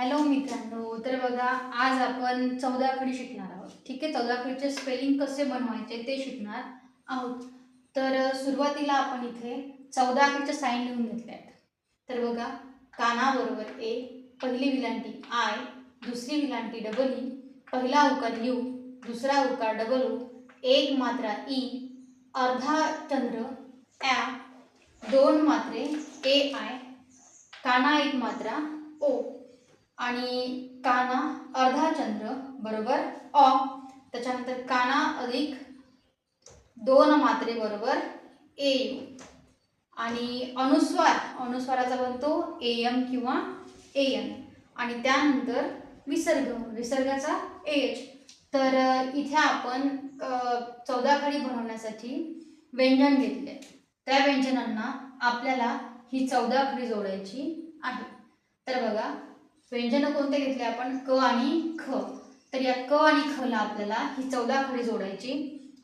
Hello मित्रांनो तर बघा आज आपण चौदा आकडी शिकणार आहोत. ठीक आहे? चौदा आकडीचे स्पेलिंग कसे बनवायचे ते शिकणार आहोत. तर सुरुवातीला आपण इथे चौदा आकडीच्या साईन लिहून घेतले आहेत. तर बघा कानाबरोबर ए पहिली विलांटी आय दुसरी विलांटी डबल ई पहिला उकार यू दुसरा उकार डबल उ एक मात्रा ई अर्धा चंद्र ॲ दोन मात्रे ए आय काना एक मात्रा ओ. आणि काना अर्धा चंद्र बरोबर? अ. त्याच्यानंतर काना अधिक दोन मात्रे बरोबर? ए. आणि अनुस्वार अनुस्वाराचा बनतो ए एम किंवा ए एन आणि त्यानंतर विसर्ग विसर्गाचा ए एच. तर इथे आपण चौदा खडी बनवण्यासाठी व्यंजन घेतले. त्या व्यंजनांना आपल्याला ही चौदा खडी जोडायची आहे. तर बघा व्यंजन कोणते घेतले आपण? क आणि ख. तर या क आणि ख ला आपल्याला ही चौदा खडी जोडायची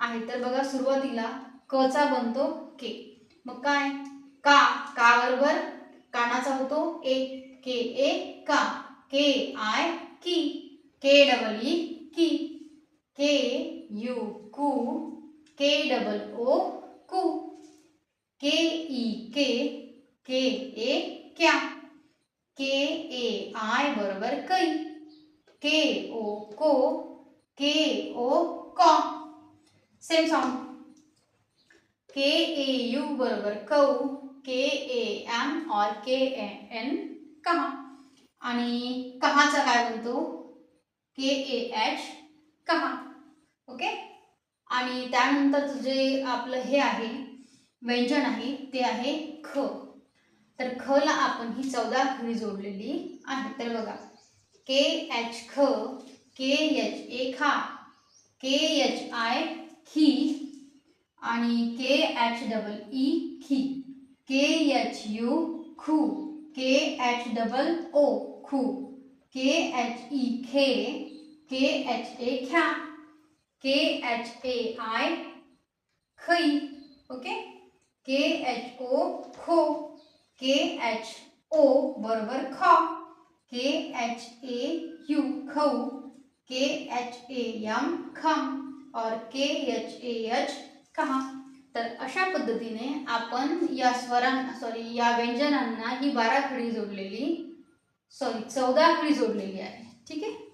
आहे तर बघा सुरुवातीला क चा बनतो के. मग काय? का. का बरोबर? कानाचा होतो ए. के. ए. का. के. आय. की. K double E e. की. के. यू. कू. K double O coo. K. E. K. K. A. A I बरोबर कै के ओ को के ओ कॉ. Same song K A U बरोबर कौ के ए एम और के ए एन कहा. आणि कहाचा काय म्हणतो के ए एच कहा. ओके आणि त्यानंतर जे आपलं हे आहे व्यंजन आहे ते आहे ख. तर ख ला आपण ही चौदा खडी जोडलेली आहे तर बघा के एच ख के एच ए खा के एच आय खी आणि के एच डबल ई खी के एच यू खू के एच डबल ओ खू के एच ई खे के एच ए ख्या के एच ए आय खई ओके के एच ओ खो के एच ओ बरोबर ख. के एच ए यू खऊ. के एच ए यम खम. और के एच ए एच कहा तर अशा पद्धतीने आपण या स्वरां सॉरी या व्यंजनांना ही बारा खडी जोडलेली सॉरी चौदा खडी जोडलेली आहे. ठीक आहे?